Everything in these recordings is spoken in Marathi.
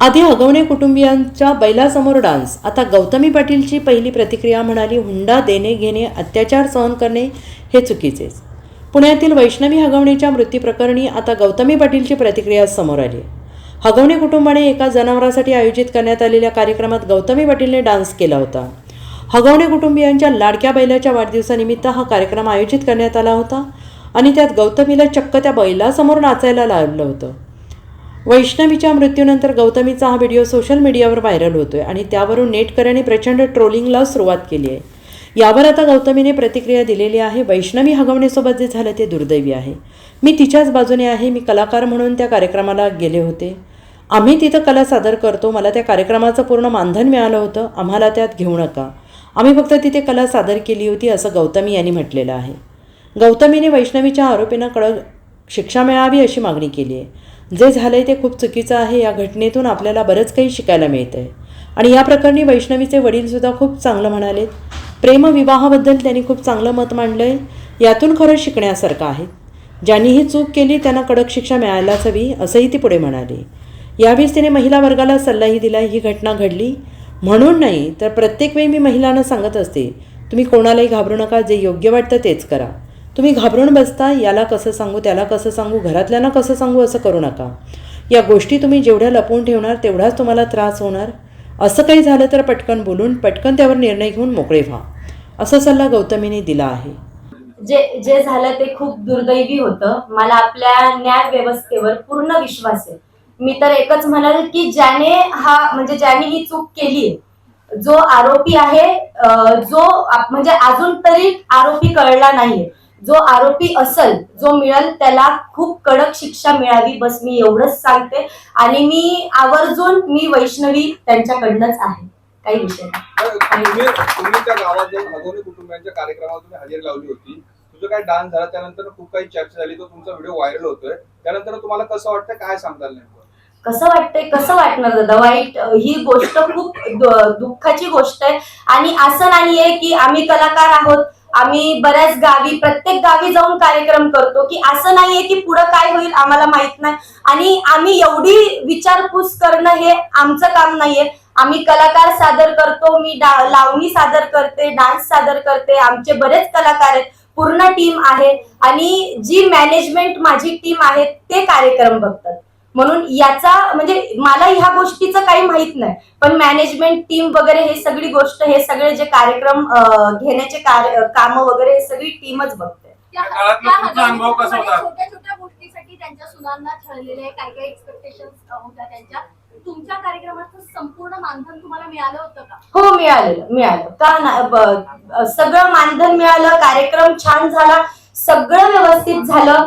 आधी हगवणे कुटुंबियांच्या बैलासमोर डान्स. आता गौतमी पाटीलची पहिली प्रतिक्रिया म्हणाली हुंडा देणे घेणे अत्याचार सहन करणे हे चुकीचेच पुण्यातील वैष्णवी हगवणेच्या मृत्यूप्रकरणी आता गौतमी पाटीलची प्रतिक्रिया समोर आली. हगवणे कुटुंबाने एका जनावरासाठी आयोजित करण्यात आलेल्या कार्यक्रमात गौतमी पाटीलने डान्स केला होता. हगवणे कुटुंबियांच्या लाडक्या बैलाच्या वाढदिवसानिमित्त हा कार्यक्रम आयोजित करण्यात आला होता आणि त्यात गौतमीला चक्क त्या बैलासमोर नाचायला लावलं होतं. वैष्णवीच्या मृत्यूनंतर गौतमीचा हा व्हिडिओ सोशल मीडियावर व्हायरल होतोय आणि त्यावरून नेटकऱ्यांनी प्रचंड ट्रोलिंगला सुरुवात केली आहे. यावर आता गौतमीने प्रतिक्रिया दिलेली आहे वैष्णवी हगवणेसोबत जे झालं ते दुर्दैवी आहे. मी तिच्याच बाजूने आहे मी कलाकार म्हणून त्या कार्यक्रमाला गेले होते. आम्ही तिथं कला सादर करतो मला त्या कार्यक्रमाचं पूर्ण मानधन मिळालं होतं आम्हाला त्यात घेऊ नका. आम्ही फक्त तिथे कला सादर केली होती असं गौतमी यांनी म्हटलेलं आहे. गौतमीने वैष्णवीच्या आरोपींना कडक शिक्षा मिळावी अशी मागणी केली आहे. जे झालंय ते खूप चुकीचं आहे. या घटनेतून आपल्याला बरंच काही शिकायला मिळतं आहे आणि या प्रकरणी वैष्णवीचे वडीलसुद्धा खूप चांगलं म्हणालेत. प्रेमविवाहाबद्दल त्यांनी खूप चांगलं मत मांडलं आहे यातून खरं शिकण्यासारखं आहे. ज्यांनी ही चूक केली त्यांना कडक शिक्षा मिळायलाच हवी असंही ती पुढे म्हणाली. यावेळीच तिने महिला वर्गाला सल्लाही दिला ही घटना घडली. म्हणून नाही तर प्रत्येक वेळी मी महिलांना सांगत असते तुम्ही कोणालाही घाबरू नका जे योग्य वाटतं तेच करा. तुम्ही घाबरून बसता याला कसं सांगू त्याला कसं सांगू घरातल्यांना कसं सांगू असं करू नका. या गोष्टी तुम्ही जेवढ्या लपवून ठेवणार तेवढाच तुम्हाला त्रास होणार. असं काही झालं तर पटकन बोलून पटकन त्यावर निर्णय घेऊन मोकळे व्हा. असा सल्ला गौतमीने दिला आहे. जे जे झालं ते खूप दुर्दैवी होतं. मला आपल्या न्याय व्यवस्थेवर पूर्ण विश्वास आहे. मी तर एकच म्हणाल की ज्याने हा म्हणजे ज्याने ही चूक केली जो आरोपी आहे जो म्हणजे अजून तरी आरोपी कळला नाहीये. जो आरोपी असल जो मिळेल त्याला खूप कडक शिक्षा मिळावी बस मी एवढंच सांगते. आणि मी आवर्जून मी वैष्णवी त्यांच्याकडनंच आहे. काही विषय नाही. तुम्ही त्या गावात कुटुंबियांच्या कार्यक्रमात तुम्ही हजेरी लावली होती. तुझं काय डान्स झाला त्यानंतर खूप काही चर्चा झाली तो तुमचा व्हिडिओ व्हायरल होतोय. त्यानंतर तुम्हाला कसं वाटतं काय सांगताल नेमकं? कसं वाटतंय कसं वाटणार दादा? वाईट ही गोष्ट खूप दुःखाची गोष्ट आहे. आणि असं नाहीये की आम्ही कलाकार आहोत आम्ही बऱ्याच गावी प्रत्येक गावी जाऊन कार्यक्रम करतो की असं नाहीये की पुढं काय होईल आम्हाला माहीत नाही. आणि आम्ही एवढी विचारपूस करणं हे आमचं काम नाहीये. आम्ही कलाकार सादर करतो मी लावणी सादर करते डान्स सादर करते आमचे बरेच कलाकार आहेत पूर्ण टीम आहे. आणि जी मॅनेजमेंट माझी टीम आहे ते कार्यक्रम बघतात. म्हणून याचा म्हणजे मला ह्या गोष्टीचं काही माहीत नाही. पण मॅनेजमेंट टीम वगैरे हे सगळी गोष्ट हे सगळे जे कार्यक्रम घेण्याचे कार्य काम वगैरे हे सगळी टीमच बघते. अनुभव कसा होता? छोट्या छोट्या गोष्टीसाठी त्यांच्या सुनांना छळलेले काय काय एक्सपेक्टेशन होत्या त्यांच्या? तुमच्या कार्यक्रमाचं संपूर्ण मानधन तुम्हाला मिळालं होतं का? हो मिळालेलं मिळालं. का सगळं मानधन मिळालं कार्यक्रम छान झाला सगळं व्यवस्थित झालं.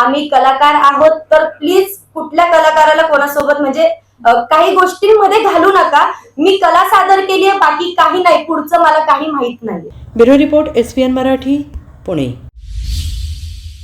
आम्ही कलाकार आहोत तर प्लीज कुठल्या कलाकाराला कोणासोबत म्हणजे काही गोष्टींमध्ये घालू नका. मी कला सादर केली आहे बाकी काही नाही. पुढचं मला काही माहीत नाही bureau report S N Marathi Pune.